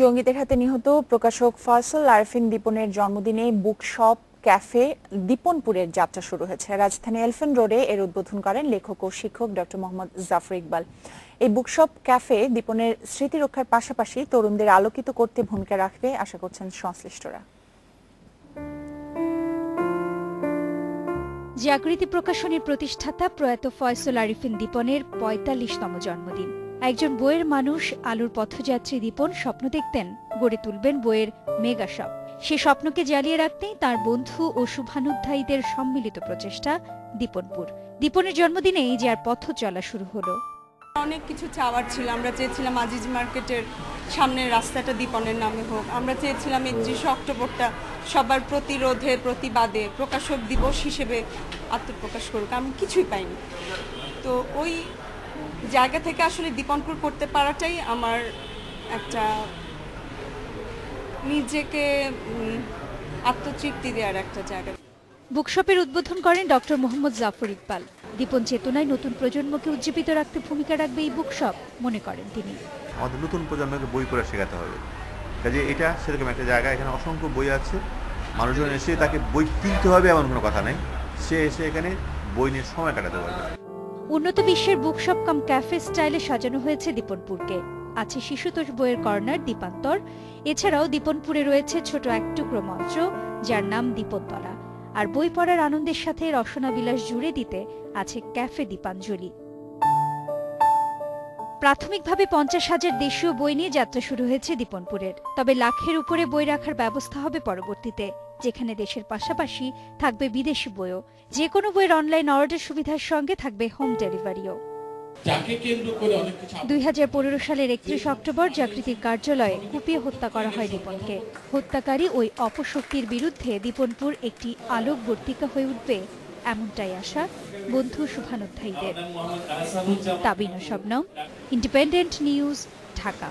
জঙ্গিদের হাতে নিহত প্রকাশক ফয়সল আরফিন দীপনের জন্মদিনে বুকশপ ক্যাফে দীপনপুরের যাত্রা শুরু হয়েছে। রাজধানী এলফেন রোডে এর উদ্বোধন করেন লেখক ও শিক্ষক ডক্টর মোহাম্মদ জাফর ইকবাল। এই বুকশপ ক্যাফে দীপনের স্মৃতি রক্ষার পাশাপাশি তরুণদের আলোকিত করতে ভূমিকা রাখবে, আশা করছেন সংশ্লিষ্টরা। জাগৃতি প্রকাশনীর প্রতিষ্ঠাতা প্রয়াত ফয়সল আরিফিন দীপনের পঁয়তাল্লিশতম জন্মদিন। একজন বইয়ের মানুষ আলুর পথযাত্রী দীপন স্বপ্ন দেখতেন, গড়ে তুলবেন বইয়ের মেগা শপ। সে স্বপ্নকে জ্বালিয়ে রাখতেই তার বন্ধু ও শুভানুধ্যায়ীদের সম্মিলিত প্রচেষ্টা দীপনপুর। দীপনের জন্মদিনেই আর পথ চলা শুরু হলো। অনেক কিছু চাওয়ার ছিল। আমরা চেয়েছিলাম আজিজ মার্কেটের সামনের রাস্তাটা দীপনের নামে হোক। আমরা চেয়েছিলাম একত্রিশে অক্টোবরটা সবার প্রতিরোধে, প্রতিবাদে প্রকাশক দিবস হিসেবে আত্মপ্রকাশ করুক। আমি কিছুই পাইনি। তো ওই জায়গা থেকে আসলে দীপনপুর করতে পারাটাই আমার একটা নিজেকে আত্মতৃপ্তি দেওয়ার একটা জায়গা। বুকশপের উদ্বোধন করেন ডক্টর মোহাম্মদ জাফর ইকবাল। দীপন চেতনায় নতুন প্রজন্মকে উজ্জীবিত রাখতে ভূমিকা রাখবে এই বুকশপ মনে করেন তিনি। আমাদের নতুন প্রজন্মকে বই পড়া শেখাতে হবে। কাজে এটা সেরকম একটা জায়গা এখানে অসংখ্য বই আছে। মানুষজন এসে তাকে বই কিনতে হবে এমন কোনো কথা নেই। সে এসে এখানে বই নিয়ে সময় কাটাতে পারবে। উন্নত বিশ্বের বুকশপ কাম ক্যাফে স্টাইলে সাজানো হয়েছে দীপনপুরকে। আছে শিশুতোষ বইয়ের কর্নার দীপান্তর, এছাড়াও দীপনপুরে রয়েছে ছোট এক টুকরো মঞ্চ, যার নাম দীপনতলা আর বই পড়ার আনন্দের সাথে রসনা বিলাস জুড়ে দিতে আছে ক্যাফে দীপাঞ্জলি। প্রাথমিকভাবে পঞ্চাশ হাজার দেশীয় বই নিয়ে যাত্রা শুরু হয়েছে দীপনপুরের, তবে লাখের উপরে বই রাখার ব্যবস্থা হবে পরবর্তীতে। যেখানে দেশের পাশাপাশি থাকবে বিদেশি বইও। যে কোনো বইয়ের অনলাইন অর্ডার সুবিধার সঙ্গে থাকবে হোম ডেলিভারিও। দুই হাজার পনেরো সালের একত্রিশ অক্টোবর জাগৃতির কার্যালয়ে কুপিয়ে হত্যা করা হয় দীপনকে। হত্যাকারী ওই অপশক্তির বিরুদ্ধে দীপনপুর একটি আলোক আলোকবর্তিকা হয়ে উঠবে এমনটাই আশা বন্ধু শুভানুধ্যায়ীদের। Tabina Shabnam independent news Dhaka.